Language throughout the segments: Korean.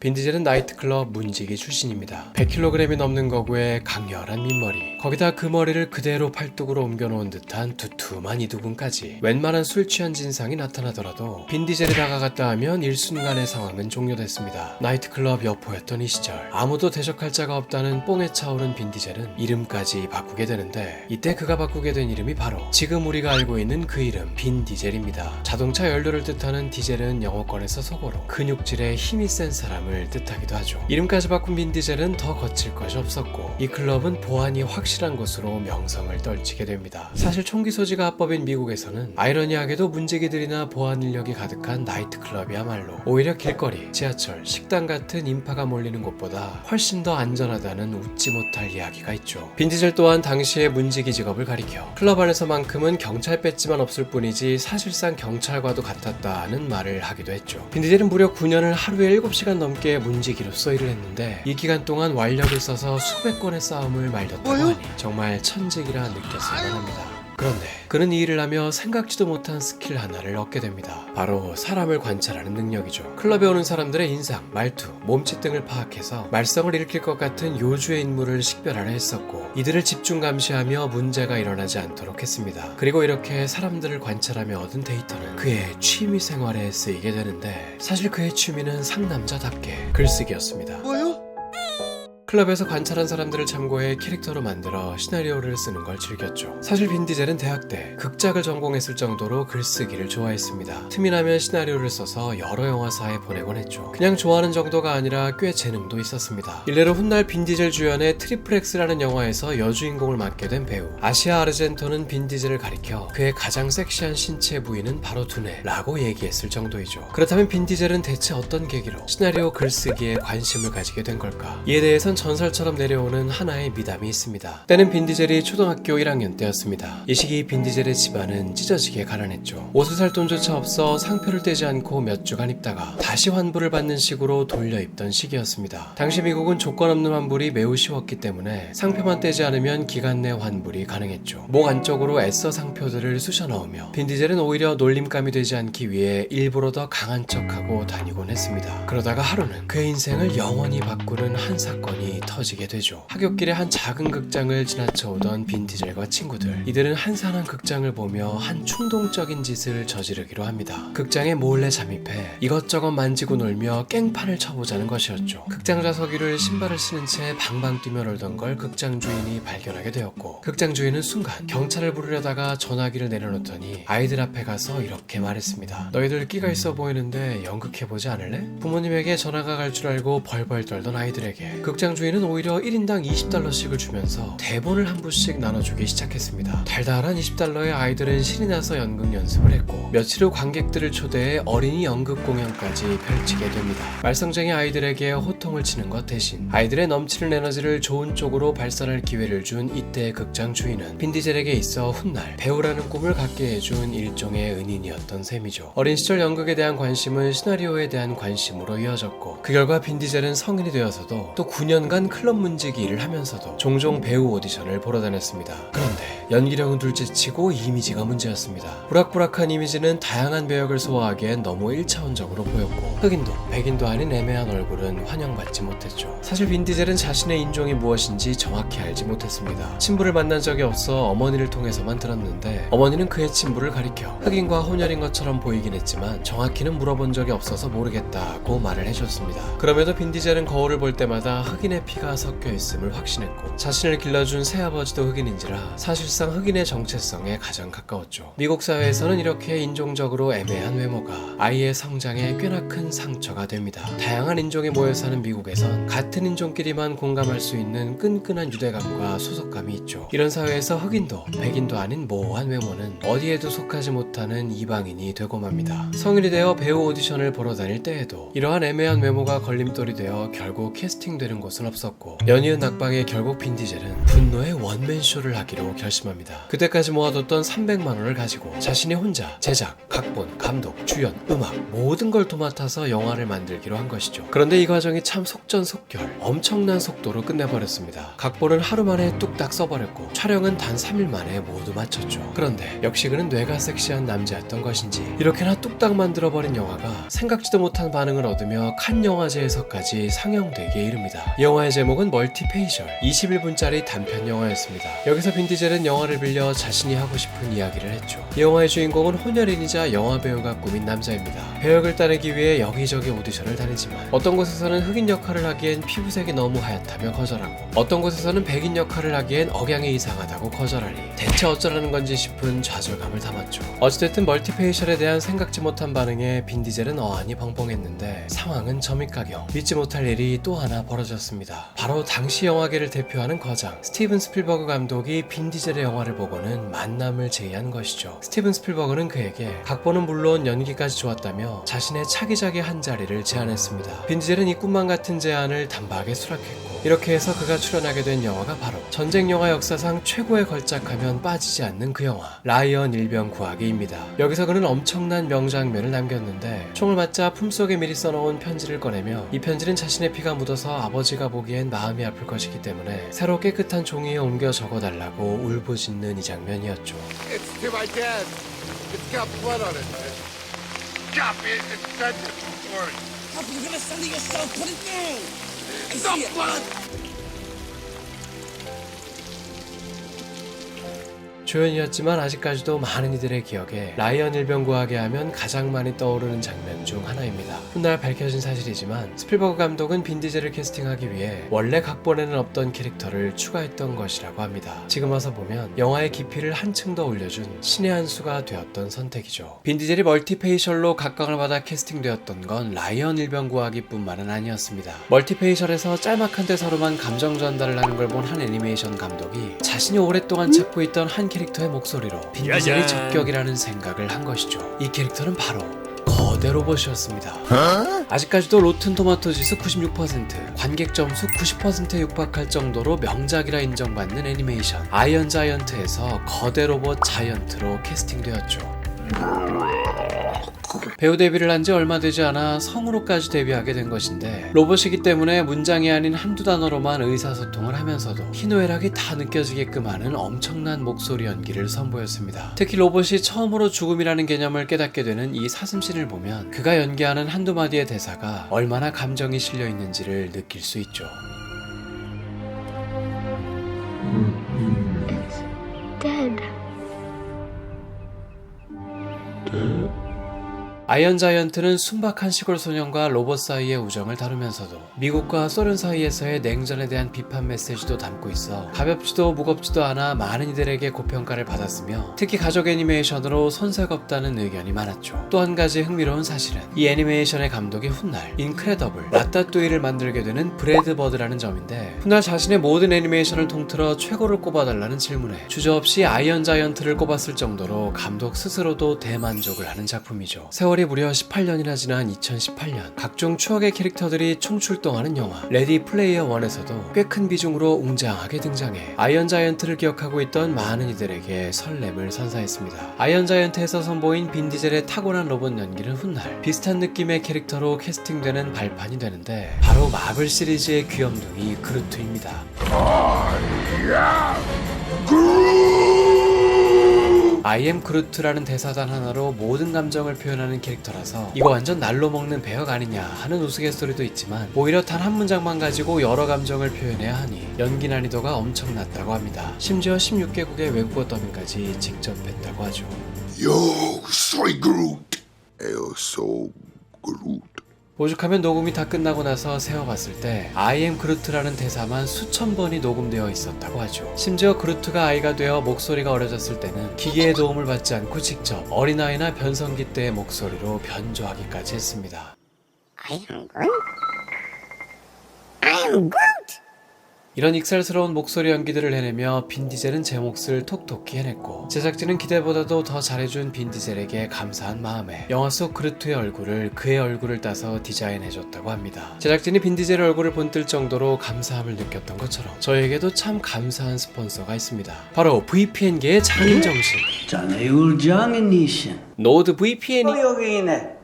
빈디젤은 나이트클럽 문지기 출신입니다. 100kg이 넘는 거구에 강렬한 민머리. 거기다 그 머리를 그대로 팔뚝으로 옮겨놓은 듯한 두툼한 이두근까지. 웬만한 술 취한 진상이 나타나더라도 빈디젤이 다가갔다 하면 일순간의 상황은 종료됐습니다. 나이트클럽 여포였던 이 시절. 아무도 대적할 자가 없다는 뽕에 차오른 빈디젤은 이름까지 바꾸게 되는데 이때 그가 바꾸게 된 이름이 바로 지금 우리가 알고 있는 그 이름 빈디젤입니다. 자동차 연료를 뜻하는 디젤은 영어권에서 속어로 근육질에 힘이 센 사람 을 뜻하기도 하죠. 이름까지 바꾼 빈디젤은 더 거칠 것이 없었고 이 클럽은 보안이 확실한 곳으로 명성을 떨치게 됩니다. 사실 총기 소지가 합법인 미국에서는 아이러니하게도 문제기들이나 보안 인력이 가득한 나이트클럽이야말로 오히려 길거리, 지하철, 식당 같은 인파가 몰리는 곳보다 훨씬 더 안전하다는 웃지 못할 이야기가 있죠. 빈디젤 또한 당시의 문지기 직업을 가리켜 클럽 안에서만큼은 경찰 배지만 없을 뿐이지 사실상 경찰과도 같았다는 말을 하기도 했죠. 빈디젤은 무려 9년을 하루에 7시간 넘게 문지기로서 일을 했는데 이 기간 동안 완력을 써서 수백 건의 싸움을 말렸다고 하니 정말 천직이라 느꼈을 만합니다. 그런데 그는 이 일을 하며 생각지도 못한 스킬 하나를 얻게 됩니다. 바로 사람을 관찰하는 능력이죠. 클럽에 오는 사람들의 인상, 말투, 몸짓 등을 파악해서 말썽을 일으킬 것 같은 요주의 인물을 식별하려 했었고 이들을 집중 감시하며 문제가 일어나지 않도록 했습니다. 그리고 이렇게 사람들을 관찰하며 얻은 데이터는 그의 취미 생활에 쓰이게 되는데 사실 그의 취미는 상남자답게 글쓰기였습니다. 뭐요? 클럽에서 관찰한 사람들을 참고해 캐릭터로 만들어 시나리오를 쓰는 걸 즐겼죠. 사실 빈 디젤은 대학 때 극작을 전공했을 정도로 글쓰기를 좋아했습니다. 틈이 나면 시나리오를 써서 여러 영화사에 보내곤 했죠. 그냥 좋아하는 정도가 아니라 꽤 재능도 있었습니다. 일례로 훗날 빈 디젤 주연의 트리플엑스라는 영화에서 여주인공을 맡게 된 배우 아시아 아르젠토는 빈 디젤을 가리켜 그의 가장 섹시한 신체 부위는 바로 두뇌라고 얘기했을 정도이죠. 그렇다면 빈 디젤은 대체 어떤 계기로 시나리오 글쓰기에 관심을 가지게 된 걸까? 이에 대해선 전설처럼 내려오는 하나의 미담이 있습니다. 때는 빈디젤이 초등학교 1학년 때였습니다. 이 시기 빈디젤의 집안은 찢어지게 가난했죠. 옷을 살 돈조차 없어 상표를 떼지 않고 몇 주간 입다가 다시 환불을 받는 식으로 돌려 입던 시기였습니다. 당시 미국은 조건 없는 환불이 매우 쉬웠기 때문에 상표만 떼지 않으면 기간 내 환불이 가능했죠. 목 안쪽으로 애써 상표들을 쑤셔 넣으며 빈디젤은 오히려 놀림감이 되지 않기 위해 일부러 더 강한 척하고 다니곤 했습니다. 그러다가 하루는 그의 인생을 영원히 바꾸는 한 사건이 터지게 되죠. 하굣길의 한 작은 극장을 지나쳐 오던 빈디젤과 친구들. 이들은 한산한 극장을 보며 한 충동적인 짓을 저지르기로 합니다. 극장에 몰래 잠입해 이것저것 만지고 놀며 깽판을 쳐보자는 것이었죠. 극장 좌석위를 신발을 신은 채 방방 뛰며 놀던 걸 극장 주인이 발견하게 되었고 극장 주인은 순간 경찰을 부르려다가 전화기를 내려놓더니 아이들 앞에 가서 이렇게 말했습니다. 너희들 끼가 있어 보이는데 연극해보지 않을래? 부모님에게 전화가 갈 줄 알고 벌벌 떨던 아이들에게 극장 주인은 오히려 1인당 20달러씩을 주면서 대본을 한 부씩 나눠주기 시작했습니다. 달달한 20달러에 아이들은 신이 나서 연극 연습을 했고 며칠 후 관객들을 초대해 어린이 연극 공연까지 펼치게 됩니다. 말썽쟁이 아이들에게 호통을 치는 것 대신 아이들의 넘치는 에너지를 좋은 쪽으로 발산할 기회를 준 이때의 극장 주인은 빈디젤에게 있어 훗날 배우라는 꿈을 갖게 해준 일종의 은인이었던 셈이죠. 어린 시절 연극에 대한 관심은 시나리오에 대한 관심으로 이어졌고 그 결과 빈디젤은 성인이 되어서도 또 9년 간 클럽 문지기 일을 하면서도 종종 배우 오디션을 보러 다녔습니다. 그런데 연기력은 둘째치고 이미지가 문제였습니다. 부락부락한 이미지는 다양한 배역을 소화하기엔 너무 1차원적으로 보였고 흑인도 백인도 아닌 애매한 얼굴은 환영받지 못했죠. 사실 빈디젤은 자신의 인종이 무엇인지 정확히 알지 못했습니다. 친부를 만난 적이 없어 어머니를 통해서만 들었는데 어머니는 그의 친부를 가리켜 흑인과 혼혈인 것처럼 보이긴 했지만 정확히는 물어본 적이 없어서 모르겠다고 말을 해줬습니다. 그럼에도 빈디젤은 거울을 볼 때마다 흑인의 피가 섞여 있음을 확신했고 자신을 길러준 새아버지도 흑인인지라 사실상 흑인의 정체성에 가장 가까웠죠. 미국 사회에서는 이렇게 인종적으로 애매한 외모가 아이의 성장에 꽤나 큰 상처가 됩니다. 다양한 인종이 모여 사는 미국에선 같은 인종끼리만 공감할 수 있는 끈끈한 유대감과 소속감이 있죠. 이런 사회에서 흑인도 백인도 아닌 모호한 외모는 어디에도 속하지 못하는 이방인이 되고 맙니다. 성인이 되어 배우 오디션을 보러 다닐 때에도 이러한 애매한 외모가 걸림돌이 되어 결국 캐스팅되는 곳은 없었고 연이은 낙방에 결국 빈디젤은 분노의 원맨 쇼를 하기로 결심합니다. 그때까지 모아뒀던 300만 원을 가지고 자신이 혼자 제작, 각본, 감독, 주연, 음악 모든 걸 도맡아서 영화를 만들기로 한 것이죠. 그런데 이 과정이 참 속전속결, 엄청난 속도로 끝내버렸습니다. 각본은 하루 만에 뚝딱 써버렸고 촬영은 단 3일 만에 모두 마쳤죠. 그런데 역시 그는 뇌가 섹시한 남자였던 것인지 이렇게나 뚝딱 만들어버린 영화가 생각지도 못한 반응을 얻으며 칸 영화제에서까지 상영되기에 이릅니다. 이 영화의 제목은 멀티페이셜 21분짜리 단편 영화였습니다. 여기서 빈디젤은 영화를 빌려 자신이 하고 싶은 이야기를 했죠. 이 영화의 주인공은 혼혈인이자 영화 배우가 꾸민 남자입니다. 배역을 따내기 위해 여기저기 오디션을 다니지만 어떤 곳에서는 흑인 역할을 하기엔 피부색이 너무 하얗다며 거절하고 어떤 곳에서는 백인 역할을 하기엔 억양이 이상하다고 거절하니 대체 어쩌라는 건지 싶은 좌절감을 담았죠. 어찌됐든 멀티페이셜에 대한 생각지 못한 반응에 빈디젤은 어안이 벙벙했는데 상황은 점입가경 믿지 못할 일이 또 하나 벌어졌습니다. 바로 당시 영화계를 대표하는 거장 스티븐 스필버그 감독이 빈 디젤의 영화를 보고는 만남을 제의한 것이죠. 스티븐 스필버그는 그에게 각본은 물론 연기까지 좋았다며 자신의 차기작의 한 자리를 제안했습니다. 빈 디젤은 이 꿈만 같은 제안을 단박에 수락했고 이렇게 해서 그가 출연하게 된 영화가 바로 전쟁 영화 역사상 최고의 걸작하면 빠지지 않는 그 영화 라이언 일병 구하기입니다. 여기서 그는 엄청난 명장면을 남겼는데 총을 맞자 품속에 미리 써놓은 편지를 꺼내며 이 편지는 자신의 피가 묻어서 아버지가 보기엔 마음이 아플 것이기 때문에 새로 깨끗한 종이에 옮겨 적어달라고 울부짖는 이 장면이었죠. It's to my dad. It's got blood on it. Stop it. It's sent it for it. How are you gonna send it yourself? Put it down! 上班。 조연이었지만 아직까지도 많은 이들의 기억에 라이언 일병 구하게 하면 가장 많이 떠오르는 장면 중 하나입니다. 훗날 밝혀진 사실이지만 스필버그 감독은 빈디젤을 캐스팅하기 위해 원래 각본에는 없던 캐릭터를 추가했던 것이라고 합니다. 지금 와서 보면 영화의 깊이를 한층 더 올려준 신의 한 수가 되었던 선택이죠. 빈디젤이 멀티페이셜로 각광을 받아 캐스팅되었던 건 라이언 일병 구하기뿐만은 아니었습니다. 멀티페이셜에서 짤막한 대사로만 감정 전달을 하는 걸 본 한 애니메이션 감독이 자신이 오랫동안 찾고 있던 한 캐릭터 의 목소리로 빈디젤이 적격이라는 생각을 한 것이죠. 이 캐릭터는 바로 거대 로봇이었습니다. 아직까지도 로튼 토마토 지수 96%, 관객 점수 90%에 육박할 정도로 명작이라 인정받는 애니메이션 아이언 자이언트에서 거대 로봇 자이언트로 캐스팅되었죠. 배우 데뷔를 한 지 얼마 되지 않아 성우로까지 데뷔하게 된 것인데 로봇이기 때문에 문장이 아닌 한두 단어로만 의사소통을 하면서도 희노애락이 다 느껴지게끔 하는 엄청난 목소리 연기를 선보였습니다. 특히 로봇이 처음으로 죽음이라는 개념을 깨닫게 되는 이 사슴씬을 보면 그가 연기하는 한두 마디의 대사가 얼마나 감정이 실려 있는지를 느낄 수 있죠. 아이언 자이언트는 순박한 시골 소년과 로봇 사이의 우정을 다루면서도 미국과 소련 사이에서의 냉전에 대한 비판 메시지도 담고 있어 가볍지도 무겁지도 않아 많은 이들에게 고평가를 받았으며 특히 가족 애니메이션으로 손색 없다는 의견이 많았죠. 또 한 가지 흥미로운 사실은 이 애니메이션의 감독이 훗날 인크레더블 라따뚜이를 만들게 되는 브래드 버드라는 점인데 훗날 자신의 모든 애니메이션을 통틀어 최고를 꼽아달라는 질문에 주저없이 아이언 자이언트를 꼽았을 정도로 감독 스스로도 대만족을 하는 작품이죠. 세월 이 무려 18년이나 지난 2018년 각종 추억의 캐릭터들이 총출동하는 영화 레디 플레이어 1에서도 꽤 큰 비중으로 웅장하게 등장해 아이언 자이언트를 기억하고 있던 많은 이들에게 설렘을 선사했습니다. 아이언 자이언트에서 선보인 빈 디젤의 탁월한 로봇 연기는 훗날 비슷한 느낌의 캐릭터로 캐스팅되는 발판이 되는데 바로 마블 시리즈의 귀염둥이 그루트입니다. 아이엠 그루트라는 대사단 하나로 모든 감정을 표현하는 캐릭터라서 이거 완전 날로 먹는 배역 아니냐 하는 우스갯소리도 있지만 오히려 단 한 문장만 가지고 여러 감정을 표현해야 하니 연기 난이도가 엄청났다고 합니다. 심지어 16개국의 외국어 더빙까지 직접 했다고 하죠. Yo soy Groot. 오죽하면 녹음이 다 끝나고 나서 세어봤을 때 I am 그루트라는 대사만 수천 번이 녹음되어 있었다고 하죠. 심지어 그루트가 아이가 되어 목소리가 어려졌을 때는 기계의 도움을 받지 않고 직접 어린아이나 변성기 때의 목소리로 변조하기까지 했습니다. I am Groot. I am Groot. 이런 익살스러운 목소리 연기들을 해내며 빈 디젤은 제 몫을 톡톡히 해냈고 제작진은 기대보다도 더 잘해준 빈 디젤에게 감사한 마음에 영화 속 그루트의 얼굴을 그의 얼굴을 따서 디자인해줬다고 합니다. 제작진이 빈 디젤의 얼굴을 본뜰 정도로 감사함을 느꼈던 것처럼 저에게도 참 감사한 스폰서가 있습니다. 바로 VPN계의 장인 정신 자네 울장이니신 노드 VPN이 여기 있네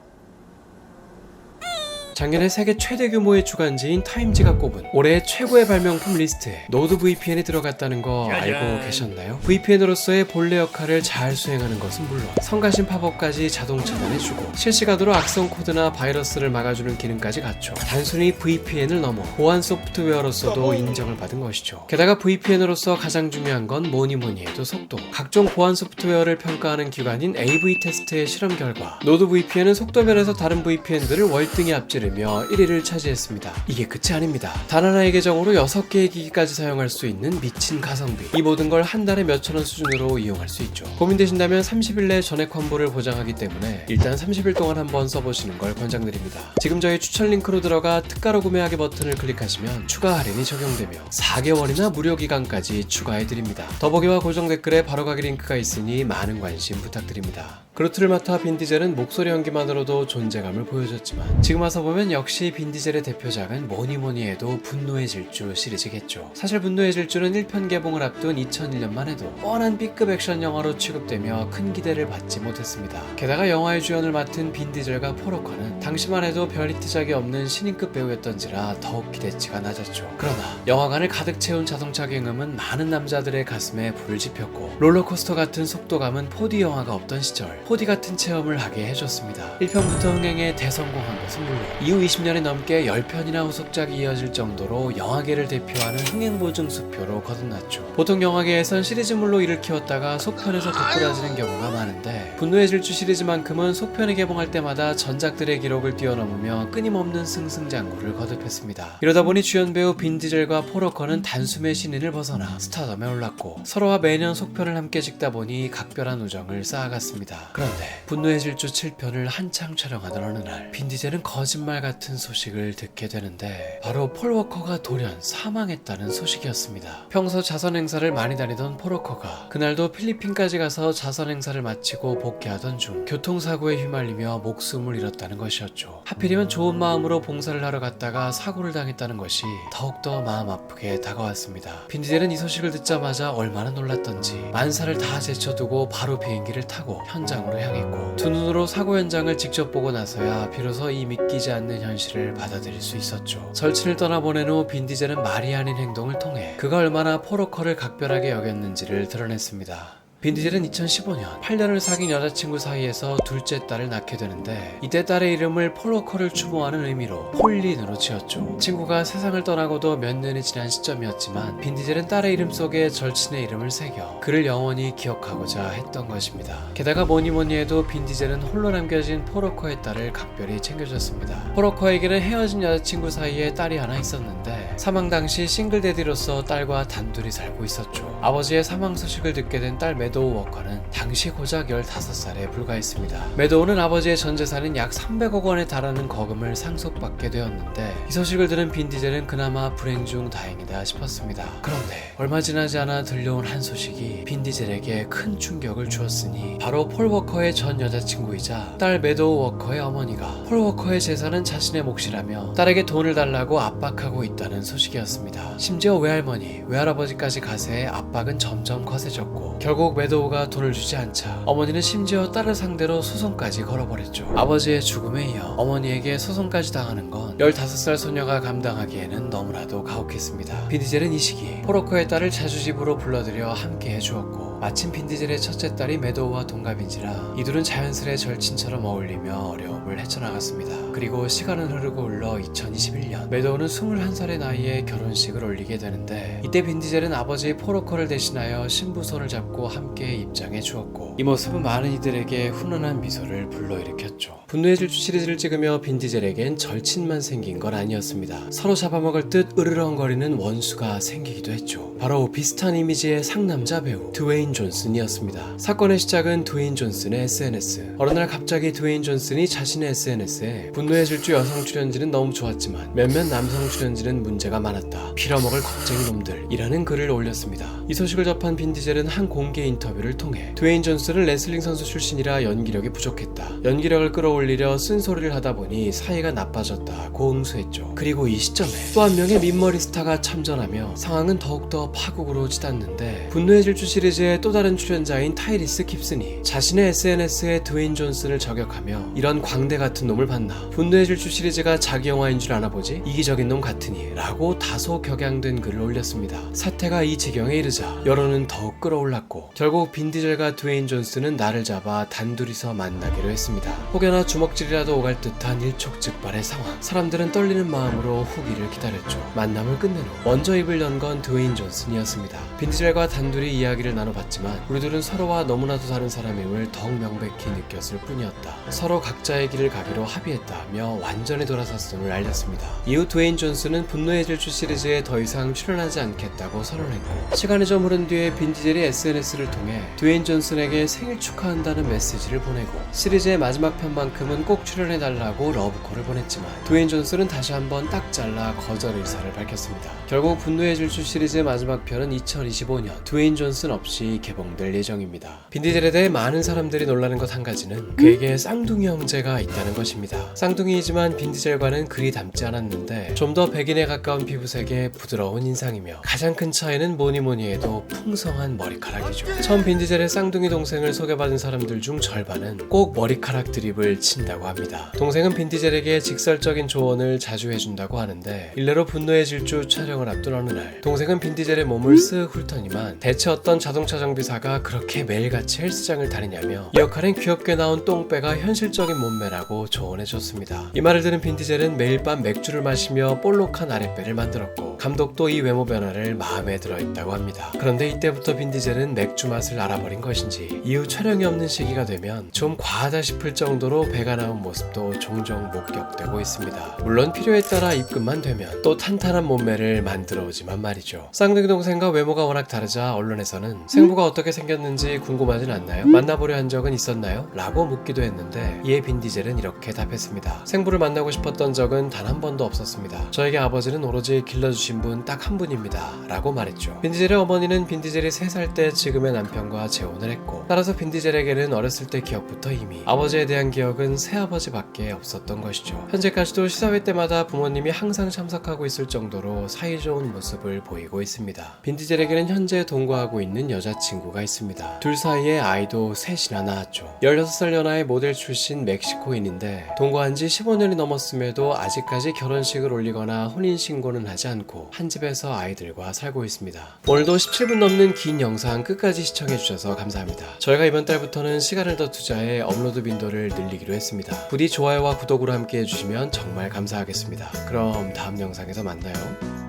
작년에 세계 최대 규모의 주간지인 타임지가 꼽은 올해 최고의 발명품 리스트에 노드 VPN이 들어갔다는 거 알고 계셨나요? VPN으로서의 본래 역할을 잘 수행하는 것은 물론 성가신 팝업까지 자동 차단해주고 실시간으로 악성 코드나 바이러스를 막아주는 기능까지 갖춰 단순히 VPN을 넘어 보안 소프트웨어로서도 인정을 받은 것이죠. 게다가 VPN으로서 가장 중요한 건 뭐니 뭐니 해도 속도. 각종 보안 소프트웨어를 평가하는 기관인 AV 테스트의 실험 결과 노드 VPN은 속도 면에서 다른 VPN들을 월등히 앞지르 며 1위를 차지했습니다. 이게 끝이 아닙니다. 단 하나의 계정으로 6개의 기기까지 사용할 수 있는 미친 가성비. 이 모든 걸 한 달에 몇천 원 수준으로 이용할 수 있죠. 고민되신다면 30일 내 전액 환불을 보장하기 때문에 일단 30일 동안 한번 써보시는 걸 권장드립니다. 지금 저희 추천 링크로 들어가 특가로 구매하기 버튼을 클릭하시면 추가 할인이 적용되며 4개월이나 무료 기간까지 추가해드립니다. 더보기와 고정 댓글에 바로가기 링크가 있으니 많은 관심 부탁드립니다. 그루트를 맡아 빈디젤은 목소리 연기만으로도 존재감을 보여줬지만 지금 와서 보면 역시 빈디젤의 대표작은 뭐니 뭐니 해도 분노의 질주 시리즈겠죠. 사실 분노의 질주는 1편 개봉을 앞둔 2001년만 해도 뻔한 B급 액션 영화로 취급되며 큰 기대를 받지 못했습니다. 게다가 영화의 주연을 맡은 빈디젤과 포로커는 당시만 해도 별 히트작이 없는 신인급 배우였던지라 더욱 기대치가 낮았죠. 그러나 영화관을 가득 채운 자동차 경음은 많은 남자들의 가슴에 불을 지폈고 롤러코스터 같은 속도감은 4D 영화가 없던 시절 4D 같은 체험을 하게 해줬습니다. 1편부터 흥행에 대성공한 것은 물론 이후 20년이 넘게 10편이나 후속작이 이어질 정도로 영화계를 대표하는 흥행보증 수표로 거듭났죠. 보통 영화계에선 시리즈물로 이를 키웠다가 속편에서 도꾸라지는 경우가 많은데 분노의 질주 시리즈만큼은 속편이 개봉할 때마다 전작들의 기록을 뛰어넘으며 끊임없는 승승장구를 거듭했습니다. 이러다 보니 주연 배우 빈 디젤과 포러커는 단숨에 신인을 벗어나 스타덤에 올랐고 서로와 매년 속편을 함께 찍다 보니 각별한 우정을 쌓아갔습니다. 그런데 분노의 질주 7편을 한창 촬영하던 어느 날 빈 디젤은 거짓말 같은 소식을 듣게 되는데 바로 폴 워커가 돌연 사망했다는 소식이었습니다. 평소 자선 행사를 많이 다니던 폴 워커가 그날도 필리핀까지 가서 자선 행사를 마치고 복 귀하던 중 교통사고에 휘말리며 목숨을 잃었다는 것이었죠. 하필이면 좋은 마음으로 봉사를 하러 갔다가 사고를 당했다는 것이 더욱더 마음 아프게 다가왔습니다. 빈 디젤은 이 소식을 듣자마자 얼마나 놀랐던지 만사를 다 제쳐두고 바로 비행기를 타고 현장으로 향했고 두 눈으로 사고 현장을 직접 보고 나서야 비로소 이 믿기지 않는 현실을 받아들일 수 있었죠. 절친을 떠나보낸 후 빈 디젤은 말이 아닌 행동을 통해 그가 얼마나 포로커를 각별하게 여겼는지를 드러냈습니다. 빈디젤은 2015년 8년을 사귄 여자친구 사이에서 둘째 딸을 낳게 되는데 이때 딸의 이름을 폴워커를 추모하는 의미로 폴린으로 지었죠. 친구가 세상을 떠나고도 몇 년이 지난 시점이었지만 빈디젤은 딸의 이름 속에 절친의 이름을 새겨 그를 영원히 기억하고자 했던 것입니다. 게다가 뭐니 뭐니 해도 빈디젤은 홀로 남겨진 폴워커의 딸을 각별히 챙겨줬습니다. 폴워커에게는 헤어진 여자친구 사이에 딸이 하나 있었는데 사망 당시 싱글데디로서 딸과 단둘이 살고 있었죠. 아버지의 사망 소식을 듣게 된 딸 매 도우 워커는 당시 고작 15살에 불과했습니다. 매도우는 아버지의 전 재산인 약 300억 원에 달하는 거금을 상속받게 되었는데 이 소식을 들은 빈 디젤은 그나마 불행 중 다행이다 싶었습니다. 그런데 얼마 지나지 않아 들려온 한 소식이 빈 디젤에게 큰 충격을 주었으니 바로 폴 워커의 전 여자친구이자 딸 매도우 워커의 어머니가 폴 워커의 재산은 자신의 몫이라며 딸에게 돈을 달라고 압박하고 있다는 소식이었습니다. 심지어 외할머니, 외할아버지까지 가세해 압박은 점점 거세졌고 결국 매도우가 돈을 주지 않자 어머니는 심지어 딸을 상대로 소송까지 걸어버렸죠. 아버지의 죽음에 이어 어머니에게 소송까지 당하는 건 15살 소녀가 감당하기에는 너무나도 가혹했습니다. 빈디젤은 이 시기 포로커의 딸을 자주 집으로 불러들여 함께 해주었고 마침 빈디젤의 첫째 딸이 매도우와 동갑인지라 이둘은 자연스레 절친처럼 어울리며 어려움을 헤쳐나갔습니다. 그리고 시간은 흐르고 흘러 2021년 매도우는 21살의 나이에 결혼식을 올리게 되는데 이때 빈디젤은 아버지 포로커를 대신하여 신부 손을 잡고 함께 입장해 주었고 이 모습은 많은 이들에게 훈훈한 미소를 불러일으켰죠. 분노의 질주 시리즈를 찍으며 빈디젤에겐 절친만 생긴 건 아니었습니다. 서로 잡아먹을 듯 으르렁거리는 원수가 생기기도 했죠. 바로 비슷한 이미지의 상남자 배우 드웨인 존슨이었습니다. 사건의 시작은 드웨인 존슨의 SNS. 어느 날 갑자기 드웨인 존슨이 자신의 SNS에 분 노의 질주 여성 출연진은 너무 좋았지만 몇몇 남성 출연진은 문제가 많았다. 빌어먹을 겁쟁이 놈들이라는 글을 올렸습니다. 이 소식을 접한 빈 디젤은 한 공개 인터뷰를 통해 드웨인 존슨은 레슬링 선수 출신이라 연기력이 부족했다. 연기력을 끌어올리려 쓴소리를 하다 보니 사이가 나빠졌다고 응수했죠. 그리고 이 시점에 또 한 명의 민머리 스타가 참전하며 상황은 더욱더 파국으로 치닫는데 분노의 질주 시리즈의 또 다른 출연자인 타이리스 깁슨이 자신의 SNS에 드웨인 존슨을 저격하며 이런 광대 같은 놈을 봤나 분노의 질주 시리즈가 자기 영화인 줄 아나 보지 이기적인 놈 같으니 라고 다소 격양된 글을 올렸습니다. 사태가 이 지경에 이르자 여론은 더욱 끌어올랐고 결국 빈디젤과 드웨인 존슨은 나를 잡아 단둘이서 만나기로 했습니다. 혹여나 주먹질이라도 오갈 듯한 일촉즉발의 상황 사람들은 떨리는 마음으로 후기를 기다렸죠. 만남을 끝낸 후 먼저 입을 연 건 드웨인 존슨이었습니다. 빈디젤과 단둘이 이야기를 나눠봤지만 우리들은 서로와 너무나도 다른 사람임을 더욱 명백히 느꼈을 뿐이었다. 서로 각자의 길을 가기로 합의했다 며 완전히 돌아섰음을 알렸습니다. 이후 드웨인 존슨은 분노의 질주 시리즈에 더 이상 출연하지 않겠다고 선언했고 시간이 좀 흐른 뒤에 빈디젤이 SNS를 통해 드웨인 존슨에게 생일 축하한다는 메시지를 보내고 시리즈의 마지막 편만큼은 꼭 출연해달라고 러브콜을 보냈지만 드웨인 존슨은 다시 한번 딱 잘라 거절 의사를 밝혔습니다. 결국 분노의 질주 시리즈의 마지막 편은 2025년 드웨인 존슨 없이 개봉될 예정입니다. 빈디젤에 대해 많은 사람들이 놀라는 것 한 가지는 그에게 쌍둥이 형제가 있다는 것입니다. 쌍 둥이이지만 빈디젤과는 그리 닮지 않았는데 좀 더 백인에 가까운 피부색에 부드러운 인상이며 가장 큰 차이는 뭐니 뭐니 해도 풍성한 머리카락이죠. 처음 빈디젤의 쌍둥이 동생을 소개받은 사람들 중 절반은 꼭 머리카락 드립을 친다고 합니다. 동생은 빈디젤에게 직설적인 조언을 자주 해준다고 하는데 일례로 분노의 질주 촬영을 앞둔 어느 날 동생은 빈디젤의 몸을 쓱 훑더니만 대체 어떤 자동차 정비사가 그렇게 매일같이 헬스장을 다니냐며 이 역할엔 귀엽게 나온 똥배가 현실적인 몸매라고 조언해줬습니다. 이 말을 들은 빈디젤은 매일 밤 맥주를 마시며 볼록한 아랫배를 만들었고 감독도 이 외모 변화를 마음에 들어했다고 합니다. 그런데 이때부터 빈디젤은 맥주 맛을 알아버린 것인지 이후 촬영이 없는 시기가 되면 좀 과하다 싶을 정도로 배가 나온 모습도 종종 목격되고 있습니다. 물론 필요에 따라 입금만 되면 또 탄탄한 몸매를 만들어 오지만 말이죠. 쌍둥이 동생과 외모가 워낙 다르자 언론에서는 생부가 어떻게 생겼는지 궁금하진 않나요? 만나보려 한 적은 있었나요? 라고 묻기도 했는데 이에 빈디젤은 이렇게 답했습니다. 생부를 만나고 싶었던 적은 단 한 번도 없었습니다. 저에게 아버지는 오로지 길러주신 분 딱 한 분입니다. 라고 말했죠. 빈디젤의 어머니는 빈디젤이 3살 때 지금의 남편과 재혼을 했고 따라서 빈디젤에게는 어렸을 때 기억부터 이미 아버지에 대한 기억은 새아버지밖에 없었던 것이죠. 현재까지도 시사회 때마다 부모님이 항상 참석하고 있을 정도로 사이좋은 모습을 보이고 있습니다. 빈디젤에게는 현재 동거하고 있는 여자친구가 있습니다. 둘 사이에 아이도 셋이나 낳았죠. 16살 연하의 모델 출신 멕시코인인데 동거 한 지 15년이 넘었음에도 아직까지 결혼식을 올리거나 혼인신고는 하지 않고 한 집에서 아이들과 살고 있습니다. 오늘도 17분 넘는 긴 영상 끝까지 시청해주셔서 감사합니다. 저희가 이번 달부터는 시간을 더 투자해 업로드 빈도를 늘리기로 했습니다. 부디 좋아요와 구독으로 함께 해주시면 정말 감사하겠습니다. 그럼 다음 영상에서 만나요.